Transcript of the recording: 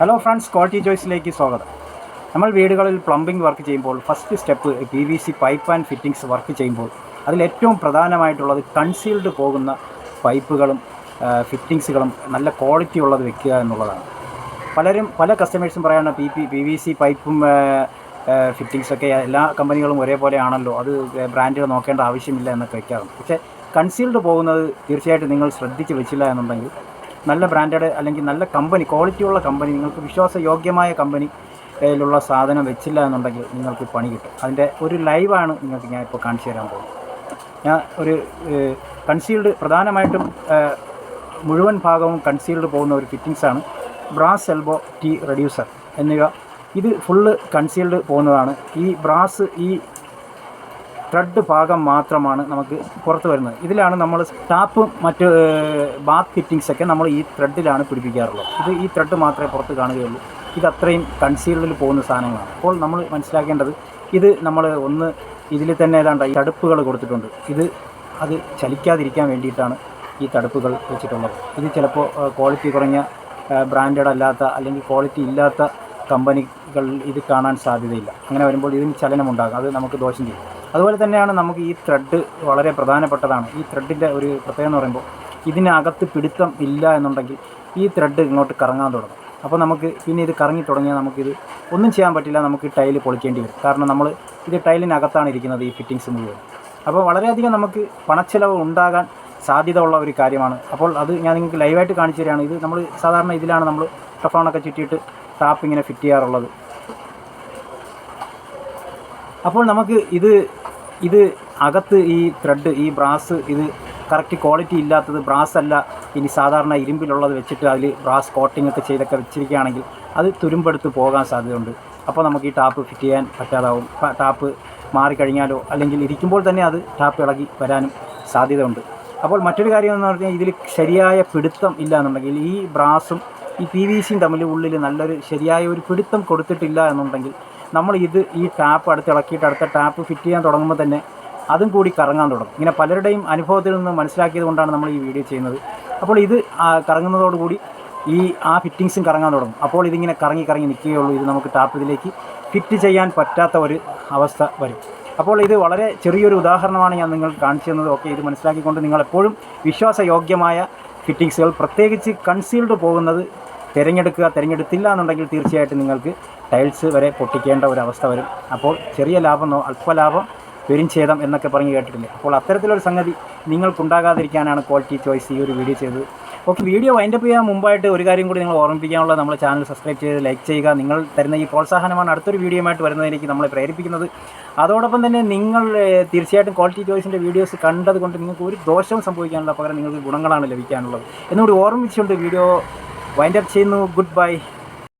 Hello friends quality ചോയ്സിലേക്ക് സ്വാഗതം. നമ്മൾ വീടുകളിൽ പ്ലംബിംഗ് വർക്ക് ചെയ്യുമ്പോൾ first step P V C pipe and fittings work ചെയ്യുമ്പോൾ അതിൽ ഏറ്റവും പ്രധാനമായിട്ടുള്ളത് കൺസീൽഡ് പോകുന്ന പൈപ്പുകളും ഫിറ്റിംഗ്സുകളും നല്ല ക്വാളിറ്റി ഉള്ളത് വെക്കുക എന്നുള്ളതാണ്. പലരും പല കസ്റ്റമേഴ്സും പറയാണ് P P P V C പൈപ്പും ഫിറ്റിങ്സൊക്കെ എല്ലാ കമ്പനികളും ഒരേപോലെയാണല്ലോ അത് ബ്രാൻഡുകൾ നോക്കേണ്ട ആവശ്യമില്ല എന്നൊക്കെ വെക്കാറുണ്ട്. പക്ഷേ കൺസീൽഡ് പോകുന്നത് തീർച്ചയായിട്ടും നിങ്ങൾ ശ്രദ്ധിച്ച് വെച്ചില്ല എന്നുണ്ടെങ്കിൽ നല്ല ബ്രാൻഡഡ് അല്ലെങ്കിൽ നല്ല കമ്പനി ക്വാളിറ്റി ഉള്ള കമ്പനി നിങ്ങൾക്ക് വിശ്വാസയോഗ്യമായ കമ്പനി യിലുള്ള സാധനം വെച്ചില്ല എന്നുണ്ടെങ്കിൽ നിങ്ങൾക്ക് പണി കിട്ടും. അതിന്റെ ഒരു ലൈവാണ് നിങ്ങൾക്ക് ഞാൻ ഇപ്പോൾ കാണിച്ചു തരാൻ പോകുന്നത്. ഞാൻ ഒരു കൺസീൽഡ് പ്രധാനമായിട്ടും മുഴുവൻ ഭാഗവും കൺസീൽഡ് പോകുന്ന ഒരു ഫിറ്റിങ്സാണ് ബ്രാസ് എൽബോ ടി റെഡ്യൂസർ എന്നിവ. ഇത് ഫുള്ള് കൺസീൽഡ് പോകുന്നതാണ്. ഈ ബ്രാസ് ഈ ത്രെഡ് ഭാഗം മാത്രമാണ് നമുക്ക് പുറത്ത് വരുന്നത്. ഇതിലാണ് നമ്മൾ ടാപ്പും മറ്റ് ബാത്ത് ഫിറ്റിങ്സ് ഒക്കെ നമ്മൾ ഈ ത്രെഡിലാണ് പിടിപ്പിക്കാറുള്ളത്. ഇത് ഈ ത്രെഡ് മാത്രമേ പുറത്ത് കാണുകയുള്ളൂ. ഇത് അത്രയും കൺസീൽഡിൽ പോകുന്ന സാധനങ്ങളാണ്. അപ്പോൾ നമ്മൾ മനസ്സിലാക്കേണ്ടത് ഇത് നമ്മൾ ഒന്ന് ഇതിൽ തന്നെ ഏതാണ്ട് ഈ തടുപ്പുകൾ കൊടുത്തിട്ടുണ്ട്. ഇത് അത് ചലിക്കാതിരിക്കാൻ വേണ്ടിയിട്ടാണ് ഈ തടുപ്പുകൾ വെച്ചിട്ടുള്ളത്. ഇത് ചിലപ്പോൾ ക്വാളിറ്റി കുറഞ്ഞ ബ്രാൻഡഡ് അല്ലാത്ത അല്ലെങ്കിൽ ക്വാളിറ്റി ഇല്ലാത്ത കമ്പനികൾ ഇത് കാണാൻ സാധ്യതയില്ല. അങ്ങനെ വരുമ്പോൾ ഇതിന് ചലനമുണ്ടാകും. അത് നമുക്ക് ദോഷം ചെയ്യും. അതുപോലെ തന്നെയാണ് നമുക്ക് ഈ ത്രെഡ് വളരെ പ്രധാനപ്പെട്ടതാണ്. ഈ ത്രെഡിന്റെ ഒരു പ്രത്യേകത എന്ന് പറയുമ്പോൾ ഇതിനകത്ത് പിടുത്തം ഇല്ല എന്നുണ്ടെങ്കിൽ ഈ ത്രെഡ് ഇങ്ങോട്ട് കറങ്ങാൻ തുടങ്ങും. അപ്പോൾ നമുക്ക് പിന്നെ ഇത് കറങ്ങി തുടങ്ങിയാൽ നമുക്കിത് ഒന്നും ചെയ്യാൻ പറ്റില്ല. നമുക്ക് ടൈൽ പൊളിക്കേണ്ടി വരും. കാരണം നമ്മൾ ഇത് ടൈലിനകത്താണ് ഇരിക്കുന്നത് ഈ ഫിറ്റിങ്സ് മുഴുവൻ. അപ്പോൾ വളരെയധികം നമുക്ക് പണച്ചെലവ് ഉണ്ടാകാൻ സാധ്യത ഉള്ള ഒരു കാര്യമാണ്. അപ്പോൾ അത് ഞാൻ നിങ്ങൾക്ക് ലൈവായിട്ട് കാണിച്ചു തരികയാണ്. ഇത് നമ്മൾ സാധാരണ ഇതിലാണ് നമ്മൾ ടഫോണൊക്കെ ചുറ്റിയിട്ട് ടാപ്പ് ഇങ്ങനെ ഫിറ്റ് ചെയ്യാറുള്ളത്. അപ്പോൾ നമുക്ക് ഇത് ഇത് അകത്ത് ഈ ത്രെഡ് ഈ ബ്രാസ് ഇത് കറക്റ്റ് ക്വാളിറ്റി ഇല്ലാത്തത് ബ്രാസ് അല്ല ഇനി സാധാരണ ഇരുമ്പിലുള്ളത് വെച്ചിട്ട് അതിൽ ബ്രാസ് കോട്ടിംഗ് ഒക്കെ ചെയ്തൊക്കെ വെച്ചിരിക്കുകയാണെങ്കിൽ അത് തുരുമ്പെടുത്ത് പോകാൻ സാധ്യതയുണ്ട്. അപ്പോൾ നമുക്ക് ഈ ടാപ്പ് ഫിറ്റ് ചെയ്യാൻ പറ്റാതാവും. ടാപ്പ് മാറിക്കഴിഞ്ഞാലോ അല്ലെങ്കിൽ ഇരിക്കുമ്പോൾ തന്നെ അത് ടാപ്പ് ഇളകി വരാനും സാധ്യതയുണ്ട്. അപ്പോൾ മറ്റൊരു കാര്യം എന്ന് പറഞ്ഞാൽ ഇതിൽ ശരിയായ പിടുത്തം ഇല്ല എന്നുണ്ടെങ്കിൽ ഈ ബ്രാസും ഈ പി വി സിയും തമ്മിൽ ഉള്ളിൽ നല്ലൊരു ശരിയായ ഒരു പിടുത്തം കൊടുത്തിട്ടില്ല എന്നുണ്ടെങ്കിൽ നമ്മൾ ഇത് ഈ ടാപ്പ് അടുത്ത് ഇളക്കിയിട്ട് അടുത്ത ടാപ്പ് ഫിറ്റ് ചെയ്യാൻ തുടങ്ങുമ്പോൾ തന്നെ അതും കൂടി കറങ്ങാൻ തുടങ്ങും. ഇങ്ങനെ പലരുടെയും അനുഭവത്തിൽ നിന്ന് മനസ്സിലാക്കിയത് കൊണ്ടാണ് നമ്മൾ ഈ വീഡിയോ ചെയ്യുന്നത്. അപ്പോൾ ഇത് കറങ്ങുന്നതോടുകൂടി ഈ ആ ഫിറ്റിങ്സും കറങ്ങാൻ തുടങ്ങും. അപ്പോൾ ഇതിങ്ങനെ കറങ്ങി കറങ്ങി നിൽക്കുകയുള്ളൂ. ഇത് നമുക്ക് ടാപ്പ് ഇതിലേക്ക് ഫിറ്റ് ചെയ്യാൻ പറ്റാത്ത ഒരു അവസ്ഥ വരും. അപ്പോൾ ഇത് വളരെ ചെറിയൊരു ഉദാഹരണമാണ് ഞാൻ നിങ്ങൾക്ക് കാണിച്ചു തന്നത്. ഓക്കെ ഇത് മനസ്സിലാക്കിക്കൊണ്ട് നിങ്ങൾ എപ്പോഴും വിശ്വാസയോഗ്യമായ ഫിറ്റിങ്സുകൾ പ്രത്യേകിച്ച് കൺസീൽഡ് പോകുന്നത് തിരഞ്ഞെടുക്കുക തിരഞ്ഞെടുത്തില്ല എന്നുണ്ടെങ്കിൽ തീർച്ചയായിട്ടും നിങ്ങൾക്ക് ടൈൽസ് വരെ പൊട്ടിക്കേണ്ട ഒരു അവസ്ഥ വരും. അപ്പോൾ ചെറിയ ലാഭം അല്പലാഭം പെരിഞ്ചേദം എന്നൊക്കെ പറഞ്ഞ് കേട്ടിട്ടുണ്ട്. അപ്പോൾ അത്തരത്തിലൊരു സംഗതി നിങ്ങൾക്കുണ്ടാകാതിരിക്കാനാണ് ക്വാളിറ്റി ചോയ്സ് ഈ ഒരു വീഡിയോ ചെയ്തത്. ഓക്കെ വീഡിയോ വൈൻഡപ്പ് ചെയ്യാൻ മുമ്പായിട്ട് ഒരു കാര്യം കൂടി നിങ്ങൾ ഓർമ്മിപ്പിക്കാനുള്ള നമ്മുടെ ചാനൽ സബ്സ്ക്രൈബ് ചെയ്ത് ലൈക്ക് ചെയ്യുക. നിങ്ങൾ തരുന്ന ഈ പ്രോത്സാഹനമാണ് അടുത്തൊരു വീഡിയോയുമായിട്ട് വരുന്നതിലേക്ക് നമ്മളെ പ്രേരിപ്പിക്കുന്നത്. അതോടൊപ്പം തന്നെ നിങ്ങൾ തീർച്ചയായിട്ടും ക്വാളിറ്റി ചോയ്സിന്റെ വീഡിയോസ് കണ്ടതുകൊണ്ട് നിങ്ങൾക്ക് ഒരു ദോഷവും സംഭവിക്കാനുള്ള പകരം നിങ്ങൾക്ക് ഗുണങ്ങളാണ് ലഭിക്കാനുള്ളത്. എന്നുകൂടി ഓർമ്മിച്ചുകൊണ്ട് വീഡിയോ വൈൻഡപ്പ് ചെയ്യുന്നു. Good bye